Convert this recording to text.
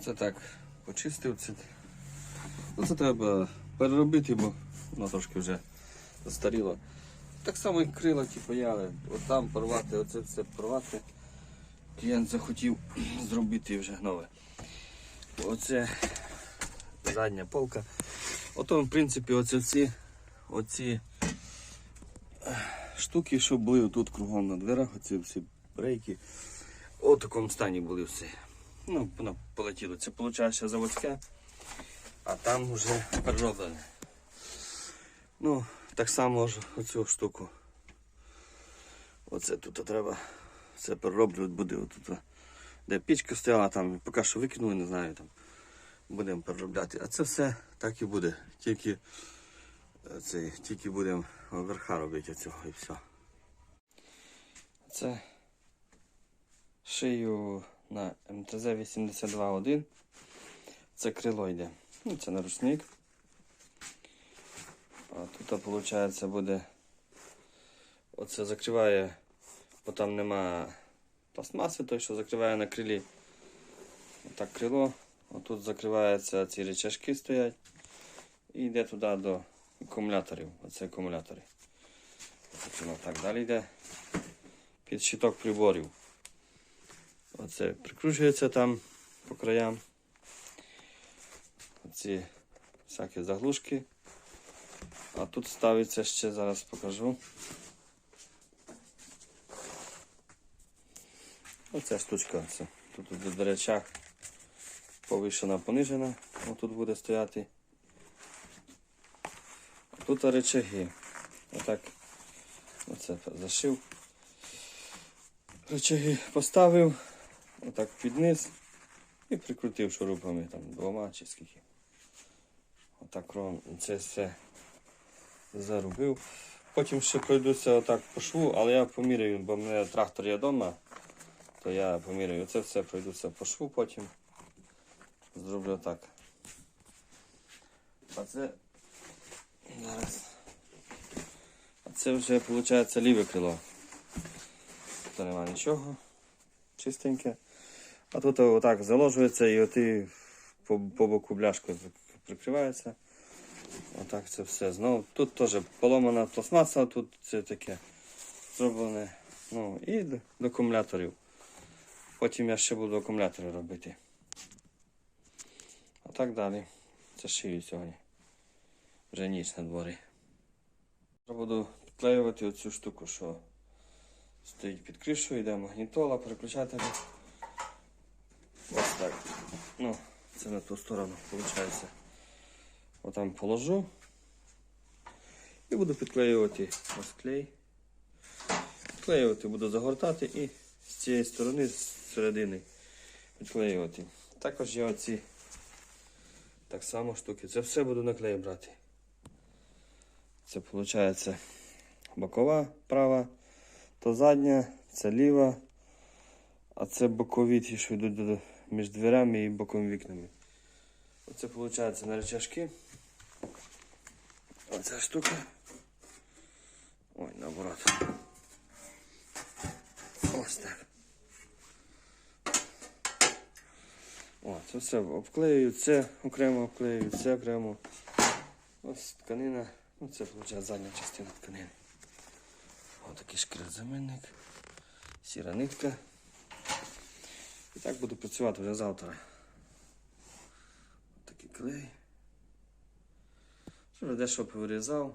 Оце так почистив. Це, ну, це треба переробити, бо воно трошки вже застаріло. Так само і крила ті паяли. От там порвати, оце все порвати. Клієнт захотів зробити вже нове. Оце задня полка. Ото, в принципі, оце ці, оці е, штуки, що були тут кругом на дверях, оці всі брейки. У такому стані були всі. Ну, воно полетіло. Це виходить заводське, а там вже перероблене. Ну, так само ж оцю штуку. Оце тут треба все перероблювати буде. Отут, де пічка стояла, там поки що викинули, не знаю там. Будемо переробляти. А це все так і буде. Тільки, е, це, тільки будемо верха робити цього і все. Це шию на МТЗ 82.1. Це крило йде. Ну, це наручник. А тут, виходить, буде. Оце закриває, бо там нема пластмаси, той, що закриває на крилі. Отак крило. Отут закриваються ці речашки стоять. І йде туди до акумуляторів. Оце акумулятори. Воно так далі йде. Під щиток приборів. Оце прикручується там по краям. Оці всякі заглушки. А тут ставиться ще зараз покажу. Оця штучка. Це. Тут до речах повишена, понижена. Отут буде стояти. А тут речаги. Отак. Оце зашив. Речаги поставив, отак під і прикрутив шурупами там двома чи скільки. Отак ром. Це все заробив. Потім ще пройдуся отак по шву, але я поміряю, бо в мене трактор є вдома, то я поміряю. Це все пройдуся по шву потім. Зроблю так. А це зараз. А це вже виходить ліве крило. Тут немає нічого. Чистеньке. А тут отак заложується і оти по, по боку бляшкою прикривається. Отак це все. Знову тут теж поломана пластмаса, тут це таке зроблене. Ну і до, акумуляторів. Потім я ще буду акумулятори робити. А так далі. Це шию сьогодні. Вже ніч на дворі. Зараз буду підклеювати оцю штуку, що стоїть під кришою, йде магнітола, переключателі. Так. Ну, це на ту сторону, виходить. Отам положу. І буду підклеювати ось клей. Підклеювати буду загортати і з цієї сторони, з середини підклеювати. Також є оці так само штуки. Це все буду на клей брати. Це виходить бокова права, то задня, це ліва, а це бокові ті, що йдуть до- між дверями і боковими вікнами. Оце виходить на речашки. Оця штука. Ой, наоборот. Ось так. О, це все це окремо обклеюю, це окремо. Ось тканина. Ну, це виходить задня частина тканини. Ось такий шкірозамінник. Сіра нитка. Так буду працювати вже завтра. Ось такий клей. Вже дещо повирізав.